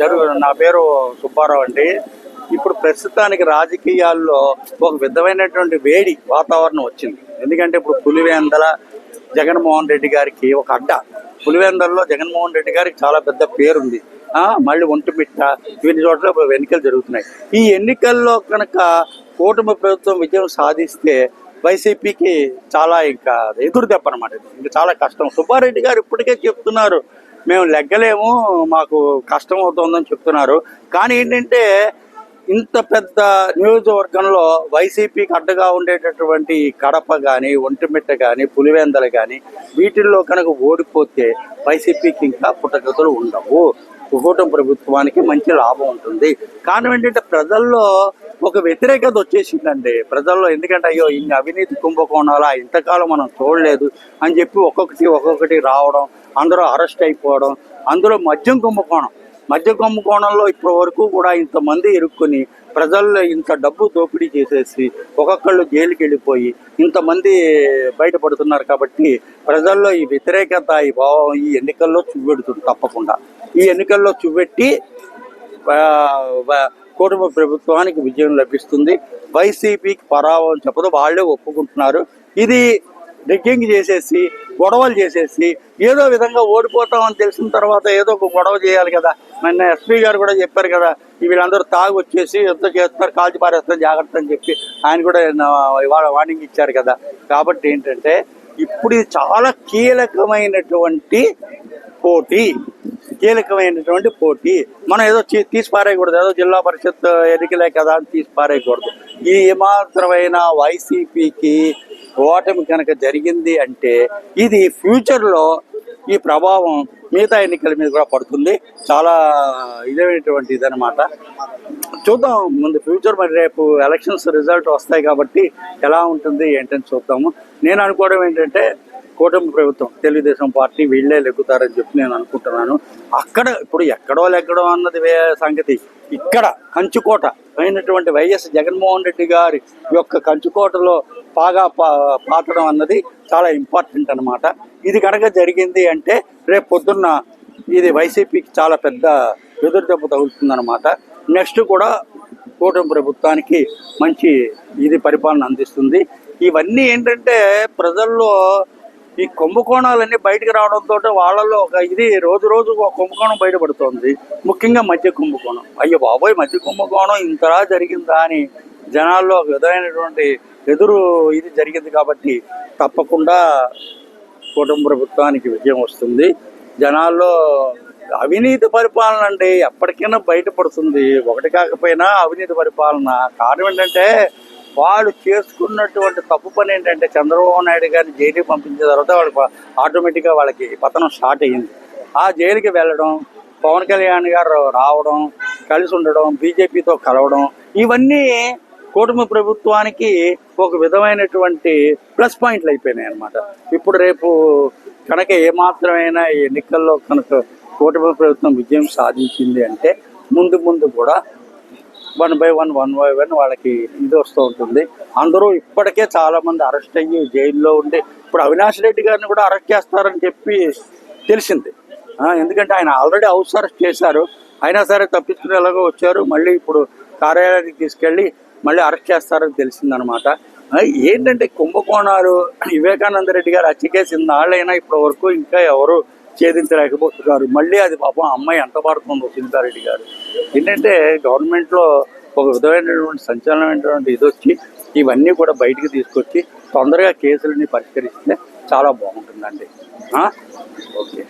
జరుగు నా పేరు సుబ్బారావు అండి. ఇప్పుడు ప్రస్తుతానికి రాజకీయాల్లో ఒక విధమైనటువంటి వేడి వాతావరణం వచ్చింది. ఎందుకంటే ఇప్పుడు పులివేందల జగన్మోహన్ రెడ్డి గారికి ఒక అడ్డ. పులివేందల్లో జగన్మోహన్ రెడ్డి గారికి చాలా పెద్ద పేరుంది. మళ్ళీ ఒంటిమిట్ట వీటి చోట్ల ఎన్నికలు జరుగుతున్నాయి. ఈ ఎన్నికల్లో కనుక కూటమి ప్రభుత్వం విజయం సాధిస్తే వైసీపీకి చాలా ఇంకా ఎదురు దెబ్బ అనమాట ఇంకా చాలా కష్టం. సుబ్బారెడ్డి గారు ఇప్పటికే చెప్తున్నారు. మేము లెగ్గలేము మాకు కష్టం అవుతుందని చెప్తున్నారు. కానీ ఏంటంటే ఇంత పెద్ద నియోజకవర్గంలో వైసీపీకి అడ్డగా ఉండేటటువంటి కడప కానీ ఒంటిమిట్ట కానీ పులివెందలు కానీ వీటిల్లో కనుక ఓడిపోతే వైసీపీకి ఇంకా పుట్టగతులు ఉండవు. కూటమి ప్రభుత్వానికి మంచి లాభం ఉంటుంది. కారణం ఏంటంటే ప్రజల్లో ఒక వ్యతిరేకత వచ్చేసిందండి. ప్రజల్లో ఎందుకంటే అయ్యో ఇన్ని అవినీతి కుంభకోణాలా ఇంతకాలం మనం చూడలేదు అని చెప్పి ఒక్కొక్కటి ఒక్కొక్కటి రావడం అందరూ అరెస్ట్ అయిపోవడం అందులో మద్యం కుంభకోణం. మద్య కుంభకోణంలో ఇప్పటి వరకు కూడా ఇంతమంది ఇరుక్కుని ప్రజల్లో ఇంత డబ్బు దోపిడీ చేసేసి ఒక్కొక్కళ్ళు జైలుకి వెళ్ళిపోయి ఇంతమంది బయటపడుతున్నారు కాబట్టి ప్రజల్లో ఈ వ్యతిరేకత ఈ భావం ఈ ఎన్నికల్లో చూపెడుతుంది తప్పకుండా. ఈ ఎన్నికల్లో చూపెట్టి కుటుంబ కూటమి ప్రభుత్వానికి విజయం లభిస్తుంది. వైసీపీకి పరాభవం చెప్పదు వాళ్ళే ఒప్పుకుంటున్నారు. ఇది రిగ్గింగ్ చేసేసి గొడవలు చేసేసి ఏదో విధంగా ఓడిపోతామని తెలిసిన తర్వాత ఏదో ఒక గొడవ చేయాలి కదా. మొన్న ఎస్పీ గారు కూడా చెప్పారు కదా వీళ్ళందరూ తాగి వచ్చేసి ఎంత చేస్తున్నారు కాల్చి పారేస్తారు జాగ్రత్త అని చెప్పి ఆయన కూడా నా- ఇవాళ వార్నింగ్ ఇచ్చారు కదా. కాబట్టి ఏంటంటే ఇప్పుడు ఇది చాలా కీలకమైనటువంటి పోటీ. కీలకమైనటువంటి పోటీ. మనం ఏదో తీసి పారేయకూడదు ఏదో జిల్లా పరిషత్ ఎన్నికలే కదా అని తీసి పారేయకూడదు ఈ ఏమాత్రమైన వైసీపీకి ఓటమి కనుక జరిగింది అంటే ఇది ఫ్యూచర్లో ఈ ప్రభావం మిగతా ఎన్నికల మీద కూడా పడుతుంది. చాలా ఇదైనటువంటి ఇదనమాట చూద్దాం ముందు ఫ్యూచర్ మరి రేపు ఎలక్షన్స్ రిజల్ట్ వస్తాయి కాబట్టి ఎలా ఉంటుంది ఏంటని చూద్దాము. నేను అనుకోవడం ఏంటంటే కూటమి ప్రభుత్వం తెలుగుదేశం పార్టీ వీళ్ళే లెగ్గుతారని చెప్పి నేను అనుకుంటున్నాను. అక్కడ ఇప్పుడు ఎక్కడో లెక్కడో అన్నది సంగతి. ఇక్కడ కంచుకోట అయినటువంటి వైఎస్ జగన్మోహన్ రెడ్డి గారి యొక్క కంచుకోటలో బాగా పా- పాతడం అన్నది చాలా ఇంపార్టెంట్ అనమాట ఇది కనుక జరిగింది అంటే రేపు పొద్దున్న ఇది వైసీపీకి చాలా పెద్ద ఎదురుదెబ్బ తగులుతుందన్నమాట. నెక్స్ట్ కూడా కూటమి ప్రభుత్వానికి మంచి ఇది పరిపాలన అందిస్తుంది. ఇవన్నీ ఏంటంటే ప్రజల్లో ఈ కుంభకోణాలన్నీ బయటకు రావడంతో వాళ్ళలో ఒక ఇది రోజు రోజు ఒక కుంభకోణం బయటపడుతోంది. ముఖ్యంగా మధ్య కుంభకోణం. అయ్యో బాబోయ్ మధ్య కుంభకోణం ఇంతలా జరిగిందా అని జనాల్లో ఒక విధమైనటువంటి ఎదురు ఇది జరిగింది కాబట్టి తప్పకుండా కుటుంబ ప్రభుత్వానికి విజయం వస్తుంది. జనాల్లో అవినీతి పరిపాలన అండి ఎప్పటికైనా బయటపడుతుంది. ఒకటి కాకపోయినా అవినీతి పరిపాలన. కారణం ఏంటంటే వాళ్ళు చేసుకున్నటువంటి తప్పు పని ఏంటంటే చంద్రబాబు నాయుడు గారిని జైలుకి పంపించిన తర్వాత వాళ్ళకి ఆటోమేటిక్గా వాళ్ళకి పతనం స్టార్ట్ అయ్యింది. ఆ జైలుకి వెళ్ళడం పవన్ కళ్యాణ్ గారు రావడం కలిసి ఉండడం బీజేపీతో కలవడం ఇవన్నీ కూటమి ప్రభుత్వానికి ఒక విధమైనటువంటి ప్లస్ పాయింట్లు అయిపోయినాయి అనమాట ఇప్పుడు రేపు కనుక ఏమాత్రమైనా ఎన్నికల్లో కనుక కూటమి ప్రభుత్వం విజయం సాధించింది అంటే ముందు ముందు కూడా one by one one by one వాళ్ళకి ఇది వస్తూ ఉంటుంది. అందరూ ఇప్పటికే చాలామంది అరెస్ట్ అయ్యి జైల్లో ఉండి ఇప్పుడు అవినాష్ రెడ్డి గారిని కూడా అరెస్ట్ చేస్తారని చెప్పి తెలిసింది. ఎందుకంటే ఆయన ఆల్రెడీ హౌస్ అరెస్ట్ చేశారు. అయినా సరే తప్పించుకుని ఎలాగో వచ్చారు. మళ్ళీ ఇప్పుడు కార్యాలయానికి తీసుకెళ్ళి మళ్ళీ అరెస్ట్ చేస్తారని తెలిసిందనమాట. ఏంటంటే కుంభకోణాలు వివేకానంద రెడ్డి గారు హత్య కేసు ఇన్నాళ్ళైనా ఇప్పటి వరకు ఇంకా ఎవరు ఛేదించలేకపోతున్నారు మళ్ళీ అది పాపం అమ్మాయి ఎంత పడుతుందో సునీతారెడ్డి గారు. ఏంటంటే గవర్నమెంట్లో ఒక విధమైనటువంటి సంచలనమైనటువంటి ఇది వచ్చి ఇవన్నీ కూడా బయటికి తీసుకొచ్చి తొందరగా కేసులని పరిష్కరిస్తే చాలా బాగుంటుందండి. ఓకే.